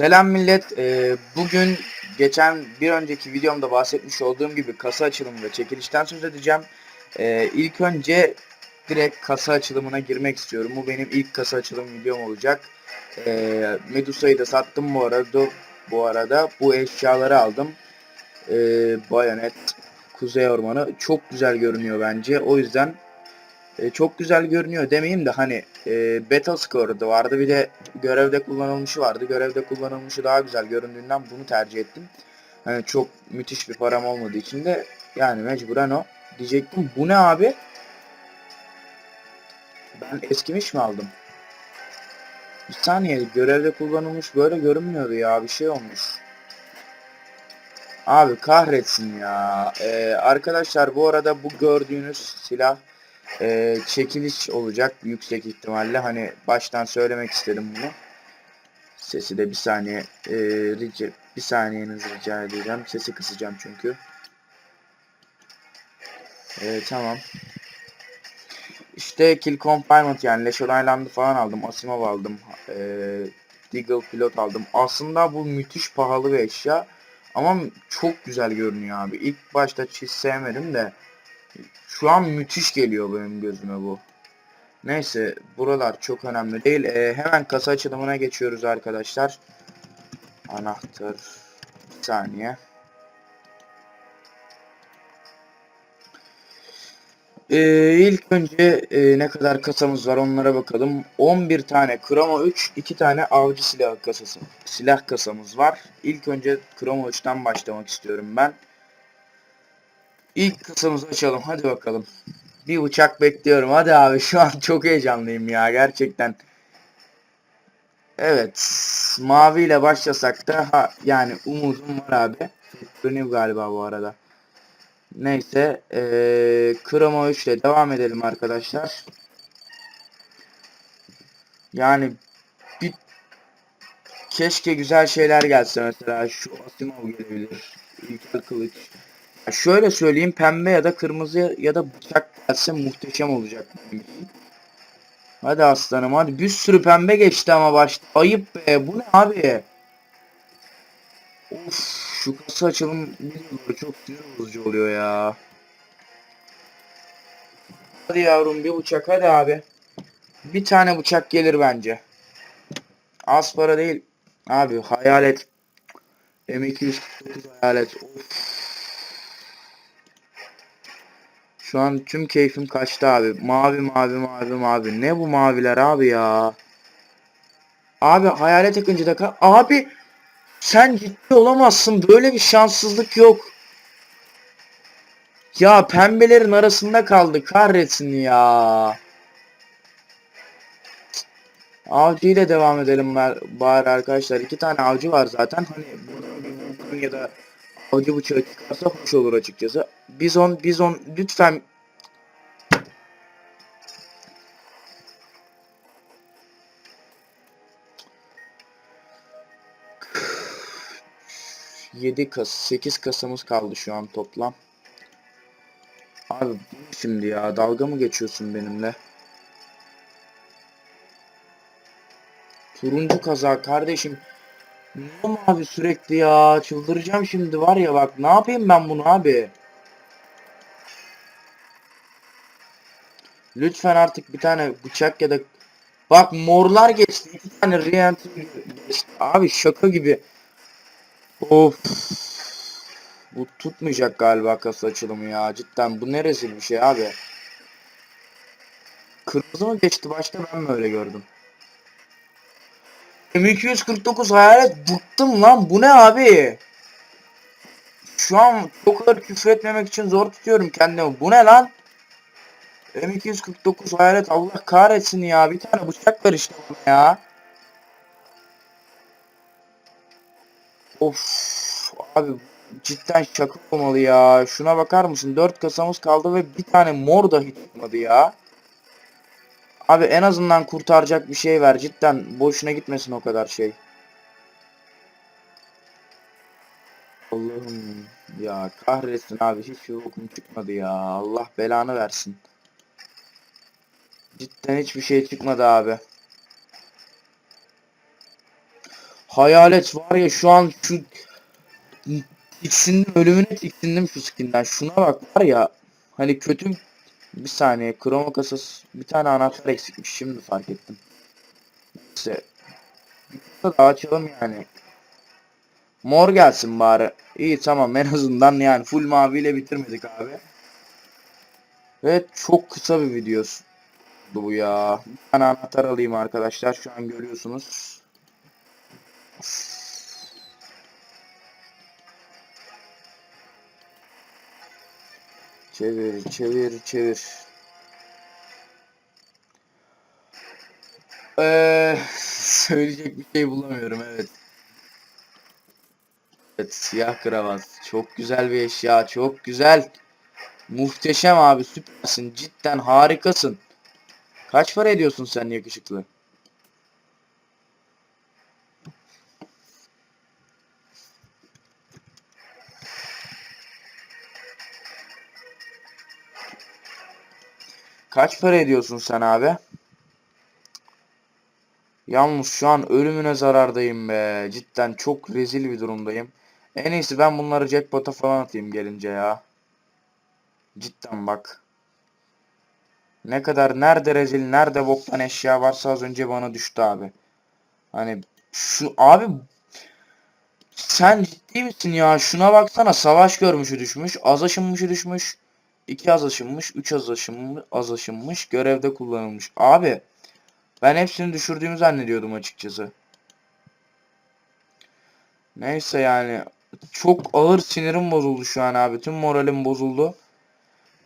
Selam millet. Ee, bugün geçen bir önceki videomda bahsetmiş olduğum gibi kasa açılımı ve çekilişten söz edeceğim. Ee, ilk önce direkt kasa açılımına girmek istiyorum. Bu benim ilk kasa açılım videom olacak. Ee, Medusa'yı da sattım bu arada. Bu arada bu eşyaları aldım. Ee, bayonet, Kuzey Ormanı çok güzel görünüyor bence. O yüzden e, çok güzel görünüyor demeyeyim de hani e, Battle Score'da vardı bir de görevde kullanılmışı vardı. Görevde kullanılmışı daha güzel göründüğünden bunu tercih ettim. Hani çok müthiş bir param olmadığı için de yani mecburen o diyecektim. Bu ne abi? Ben eskimiş mi aldım? Bir saniye görevde kullanılmış böyle görünmüyordu ya bir şey olmuş. Abi kahretsin ya. Ee, arkadaşlar bu arada bu gördüğünüz silah e, çekiliş olacak yüksek ihtimalle. Hani baştan söylemek istedim bunu. Sesi de bir saniye e, rica, bir saniyenizi rica edeceğim. Sesi kısacağım çünkü. E, tamam. İşte Kill Confinement yani Leş Island'ı falan aldım. Asimov aldım. E, Deagle Pilot aldım. Aslında bu müthiş pahalı bir eşya. Ama çok güzel görünüyor abi. İlk başta hiç sevmedim de şu an müthiş geliyor benim gözüme bu. Neyse buralar çok önemli değil. Ee, hemen kasa açılımına geçiyoruz arkadaşlar. Anahtar. Bir saniye. Ee, ilk önce e, ne kadar kasamız var onlara bakalım. 11 tane Kromo 3, 2 tane avcı silah kasası. Silah kasamız var. İlk önce Kromo 3'ten başlamak istiyorum ben. İlk kasamızı açalım. Hadi bakalım. Bir uçak bekliyorum. Hadi abi şu an çok heyecanlıyım ya gerçekten. Evet. Mavi ile başlasak da ha, yani umudum var abi. Benim galiba bu arada. Neyse. Ee, Kromo 3 ile devam edelim arkadaşlar. Yani bir keşke güzel şeyler gelse mesela şu Asimov gelebilir. İlkel kılıç. Şöyle söyleyeyim pembe ya da kırmızı ya da bıçak gelse muhteşem olacak. Hadi aslanım hadi bir sürü pembe geçti ama başta. Ayıp be bu ne abi? Of şu kasa açılım videoları çok sinir bozucu oluyor ya. Hadi yavrum bir bıçak hadi abi. Bir tane bıçak gelir bence. Az para değil. Abi hayalet. M249 hayalet. Of. Şu an tüm keyfim kaçtı abi. Mavi mavi mavi mavi. Ne bu maviler abi ya? Abi hayalet akıncı da ka- Abi sen ciddi olamazsın. Böyle bir şanssızlık yok. Ya pembelerin arasında kaldı. Kahretsin ya. Avcı ile devam edelim bar- bari arkadaşlar. İki tane avcı var zaten. Hani ya da avcı bıçağı çıkarsa hoş olur açıkçası. Bizon, bizon lütfen Yedi kas, 8 kasamız kaldı şu an toplam. Abi şimdi ya dalga mı geçiyorsun benimle? Turuncu kaza kardeşim. Ne abi sürekli ya çıldıracağım şimdi var ya bak ne yapayım ben bunu abi? Lütfen artık bir tane bıçak ya da bak morlar geçti iki tane reentry geçti abi şaka gibi. Of. Bu tutmayacak galiba kasa açılımı ya cidden bu ne rezil bir şey abi. Kırmızı mı geçti başta ben mi öyle gördüm? M249 hayalet bıktım lan bu ne abi? Şu an çok kadar küfür etmemek için zor tutuyorum kendimi. Bu ne lan? M249 hayalet Allah kahretsin ya. Bir tane bıçak ver işte ya. Of abi cidden şaka olmalı ya. Şuna bakar mısın? 4 kasamız kaldı ve bir tane mor dahi çıkmadı ya. Abi en azından kurtaracak bir şey ver. Cidden boşuna gitmesin o kadar şey. Allah'ım ya kahretsin abi hiç yokum çıkmadı ya. Allah belanı versin. Cidden hiçbir şey çıkmadı abi. Hayalet var ya şu an şu tiksindim ölümüne tiksindim şu skinden. Şuna bak var ya hani kötü bir saniye kroma kasası bir tane anahtar eksikmiş şimdi fark ettim. Neyse. Daha açalım yani. Mor gelsin bari. İyi tamam en azından yani full maviyle bitirmedik abi. Ve çok kısa bir videosu bu ya. Bir tane anahtar alayım arkadaşlar. Şu an görüyorsunuz. Çevir, çevir, çevir. Eee söyleyecek bir şey bulamıyorum evet. Evet siyah kravat. Çok güzel bir eşya. Çok güzel. Muhteşem abi süpersin. Cidden harikasın. Kaç para ediyorsun sen yakışıklı? Kaç para ediyorsun sen abi? Yalnız şu an ölümüne zarardayım be. Cidden çok rezil bir durumdayım. En iyisi ben bunları jackpot'a falan atayım gelince ya. Cidden bak. Ne kadar nerede rezil nerede boktan eşya varsa az önce bana düştü abi. Hani şu abi sen ciddi misin ya? Şuna baksana savaş görmüşü düşmüş. Az aşınmışı düşmüş. 2 az aşınmış. 3 az aşınmış. Az aşınmış. Görevde kullanılmış. Abi ben hepsini düşürdüğümü zannediyordum açıkçası. Neyse yani çok ağır sinirim bozuldu şu an abi. Tüm moralim bozuldu.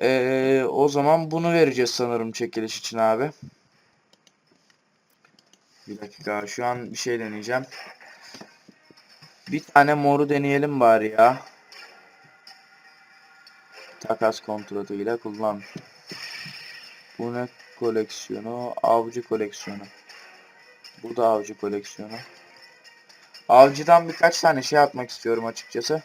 Ee, o zaman bunu vereceğiz sanırım çekiliş için abi. Bir dakika şu an bir şey deneyeceğim. Bir tane moru deneyelim bari ya. Takas kontratıyla kullan. Bu ne koleksiyonu? Avcı koleksiyonu. Bu da avcı koleksiyonu. Avcıdan birkaç tane şey atmak istiyorum açıkçası.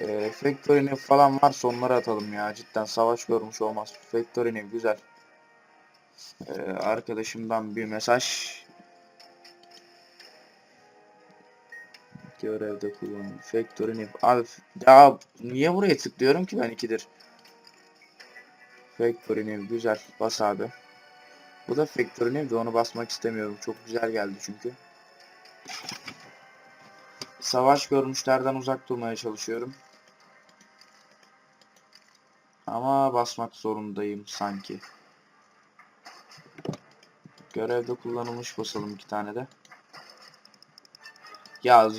E, Factory New falan varsa onları atalım ya. Cidden savaş görmüş olmaz. Factory New güzel. E, arkadaşımdan bir mesaj. Görevde kullanılmış. Factory New. Abi ya niye buraya tıklıyorum ki ben ikidir? Factory güzel. Bas abi. Bu da Factory de onu basmak istemiyorum. Çok güzel geldi çünkü. Savaş görmüşlerden uzak durmaya çalışıyorum. Ama basmak zorundayım sanki. Görevde kullanılmış basalım iki tane de. Ya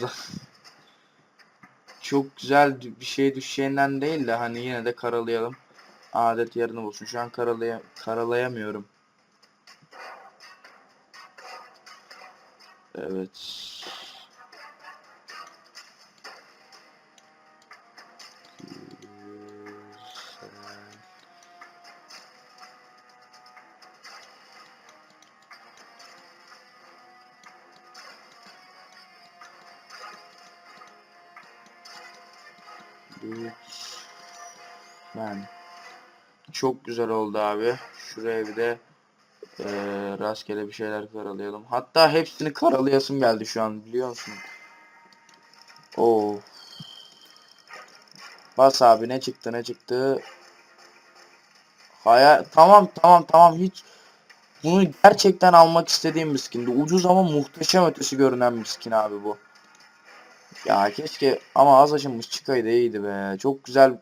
çok güzel bir şey düşeceğinden değil de hani yine de karalayalım. Adet yerini bulsun. Şu an karalaya karalayamıyorum. Evet. Lütfen. Çok güzel oldu abi. Şuraya bir de eee, rastgele bir şeyler karalayalım. Hatta hepsini karalayasım geldi şu an biliyor musun? Oo. Bas abi ne çıktı ne çıktı. Hayal tamam tamam tamam hiç bunu gerçekten almak istediğim bir skindi. Ucuz ama muhteşem ötesi görünen bir skin abi bu. Ya keşke ama az aşınmış çıkaydı iyiydi be. Çok güzel.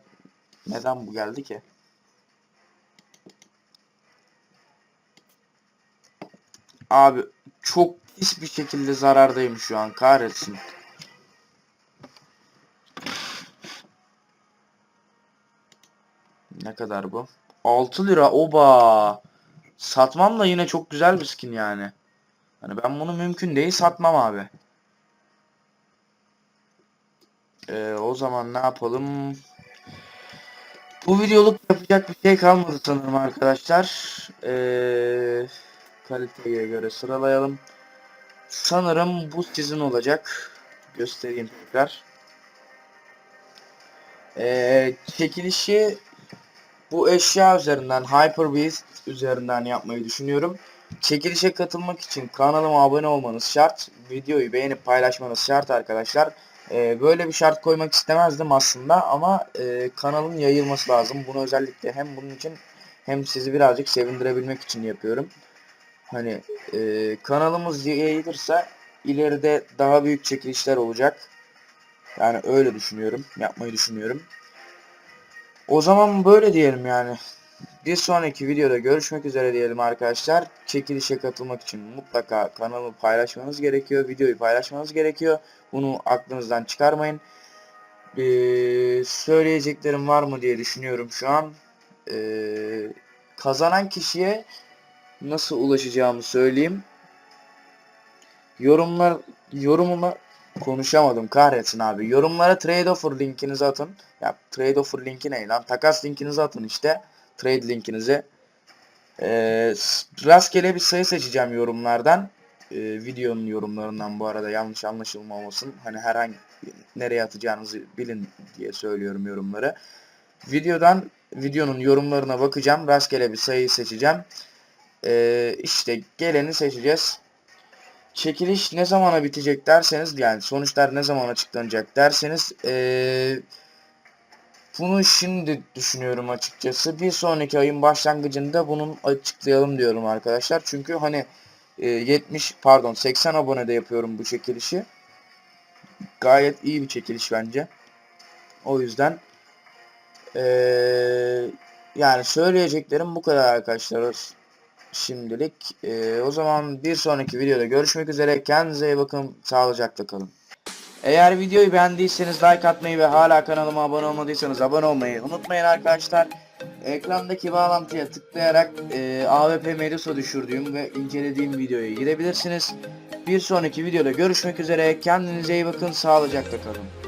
Neden bu geldi ki? Abi çok pis bir şekilde zarardayım şu an kahretsin. Ne kadar bu? 6 lira oba. Satmam da yine çok güzel bir skin yani. Hani ben bunu mümkün değil satmam abi. Ee, o zaman ne yapalım? Bu videoluk yapacak bir şey kalmadı sanırım arkadaşlar. Ee, kaliteye göre sıralayalım. Sanırım bu sizin olacak. Göstereyim tekrar. Ee, çekilişi bu eşya üzerinden Hyper Beast üzerinden yapmayı düşünüyorum. Çekilişe katılmak için kanalıma abone olmanız şart. Videoyu beğenip paylaşmanız şart arkadaşlar. Ee, böyle bir şart koymak istemezdim aslında ama e, kanalın yayılması lazım. Bunu özellikle hem bunun için hem sizi birazcık sevindirebilmek için yapıyorum. Hani e, kanalımız yayılırsa ileride daha büyük çekilişler olacak. Yani öyle düşünüyorum. Yapmayı düşünüyorum. O zaman böyle diyelim yani. Bir sonraki videoda görüşmek üzere diyelim arkadaşlar. Çekilişe katılmak için mutlaka kanalımı paylaşmanız gerekiyor. Videoyu paylaşmanız gerekiyor. Bunu aklınızdan çıkarmayın. Ee, söyleyeceklerim var mı diye düşünüyorum şu an. Ee, kazanan kişiye nasıl ulaşacağımı söyleyeyim. Yorumlar yorumuma konuşamadım kahretsin abi. Yorumlara trade offer linkinizi atın. Ya trade offer linki ne lan? Takas linkinizi atın işte. Trade linkinizi. Ee, rastgele bir sayı seçeceğim yorumlardan. Ee, videonun yorumlarından bu arada yanlış anlaşılmamasın. Hani herhangi nereye atacağınızı bilin diye söylüyorum yorumları. Videodan videonun yorumlarına bakacağım. Rastgele bir sayıyı seçeceğim. Ee, işte geleni seçeceğiz. Çekiliş ne zamana bitecek derseniz yani sonuçlar ne zaman açıklanacak derseniz ee, bunu şimdi düşünüyorum açıkçası. Bir sonraki ayın başlangıcında bunun açıklayalım diyorum arkadaşlar. Çünkü hani e, 70 pardon 80 abonede yapıyorum bu çekilişi. Gayet iyi bir çekiliş bence. O yüzden eee, yani söyleyeceklerim bu kadar arkadaşlar. Şimdilik. Eee, o zaman bir sonraki videoda görüşmek üzere. Kendinize iyi bakın. Sağlıcakla kalın. Eğer videoyu beğendiyseniz like atmayı ve hala kanalıma abone olmadıysanız abone olmayı unutmayın arkadaşlar. Ekrandaki bağlantıya tıklayarak e, AWP Medusa düşürdüğüm ve incelediğim videoya girebilirsiniz. Bir sonraki videoda görüşmek üzere. Kendinize iyi bakın. Sağlıcakla kalın.